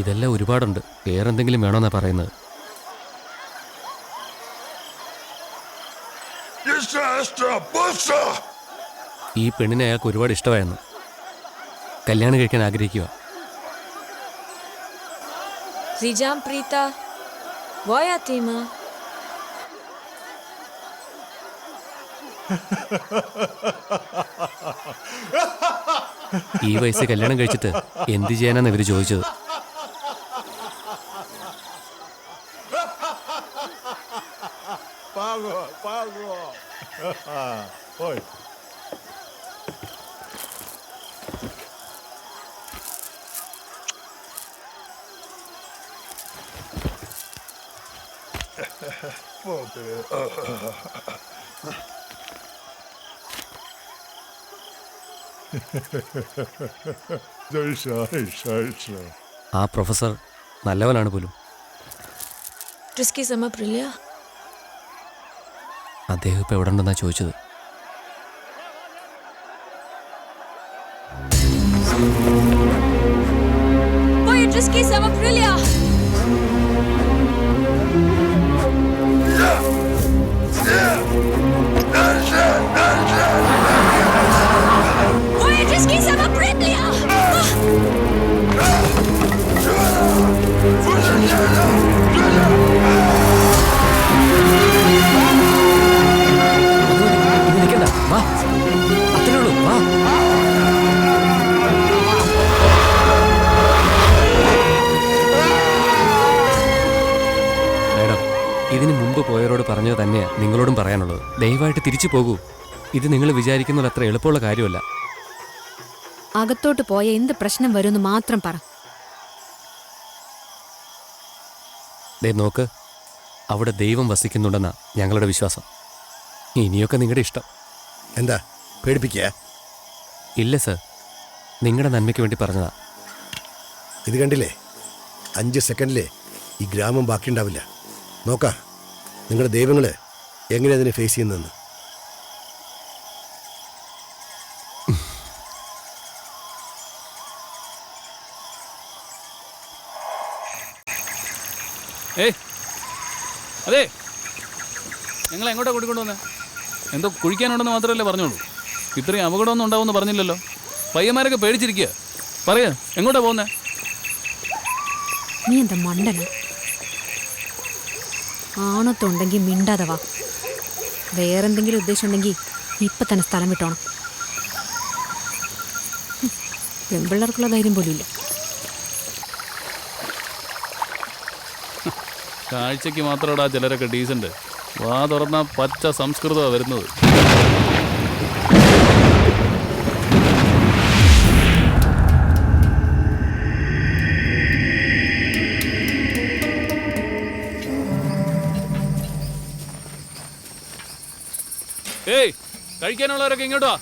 ഇതെല്ലാം ഒരുപാടുണ്ട് വേറെന്തെങ്കിലും വേണമെന്നാ പറയുന്നത്! ഈ പെണ്ണിനെ അയാൾക്ക് ഒരുപാട് ഇഷ്ടമായിരുന്നു കല്യാണം കഴിക്കാൻ ആഗ്രഹിക്കുക. ഈ വയസ്സ് കല്യാണം കഴിച്ചിട്ട് എന്ത് ചെയ്യാനാണ് ഇവർ ചോദിച്ചത് Pago, pago! Oi. Żejsza. ആ പ്രൊഫസർ നല്ലവനാണ് പോലും Wszystkie sama Prilia? അദ്ദേഹം ഇപ്പം എവിടെ ഉണ്ടെന്നാ ചോദിച്ചത് Moje wszystkie sama Prilia! പോയവരോട് പറഞ്ഞത് തന്നെയാ നിങ്ങളോടും പറയാനുള്ളത്. ദയവായിട്ട് തിരിച്ചു പോകൂ. ഇത് നിങ്ങൾ വിചാരിക്കുന്നത് അത്ര എളുപ്പമുള്ള കാര്യമല്ല. അകത്തോട്ട് പോയ എന്ത് പ്രശ്നം വരുമെന്ന് മാത്രം പറ. ദേ നോക്ക്. അവിടെ ദൈവം വസിക്കുന്നുണ്ടെന്നാ ഞങ്ങളുടെ വിശ്വാസം. ഇനിയൊക്കെ നിങ്ങളുടെ ഇഷ്ടം. എന്താ? പേടിപ്പിക്കുക ഇല്ല സർ. നിങ്ങളുടെ നന്മയ്ക്ക് വേണ്ടി പറഞ്ഞതാ. ഇത് കണ്ടില്ലേ? അഞ്ച് സെക്കൻഡിലേ ഈ ഗ്രാമം ബാക്കിയുണ്ടാവില്ല. നോക്കാം. നിങ്ങളുടെ ദൈവങ്ങൾ എങ്ങനെ അതിനെ ഫേസ് ചെയ്യുന്നതെന്ന്? ഏയ്. അതെ. ഞങ്ങൾ എങ്ങോട്ടാ കൂട്ടിക്കൊണ്ടുവന്നത് എന്തോ കുഴിക്കാനുണ്ടെന്ന് മാത്രമല്ലേ പറഞ്ഞോളൂ. ഇത്രയും അപകടമൊന്നും ഉണ്ടാവുമെന്ന് പറഞ്ഞില്ലല്ലോ. പയ്യന്മാരൊക്കെ പേടിച്ചിരിക്കുക പറയാ എങ്ങോട്ടാ പോകുന്നേ നീ എന്താ മണ്ടന? ആണത്തുണ്ടെങ്കിൽ മിണ്ടാതെ വാ വേറെന്തെങ്കിലും ഉദ്ദേശം ഉണ്ടെങ്കിൽ ഇപ്പൊ തന്നെ സ്ഥലം വിട്ടോണം. പെൺപിള്ളേർക്കുള്ള ധൈര്യം പോലും ഇല്ല കാഴ്ചയ്ക്ക് ചിലരൊക്കെ ഡീസന്റ് വാ തുറന്ന പച്ച സംസ്കൃതമാണ് വരുന്നത്. ഏയ് കഴിക്കാനുള്ളവരൊക്കെ ഇങ്ങോട്ട് വാ.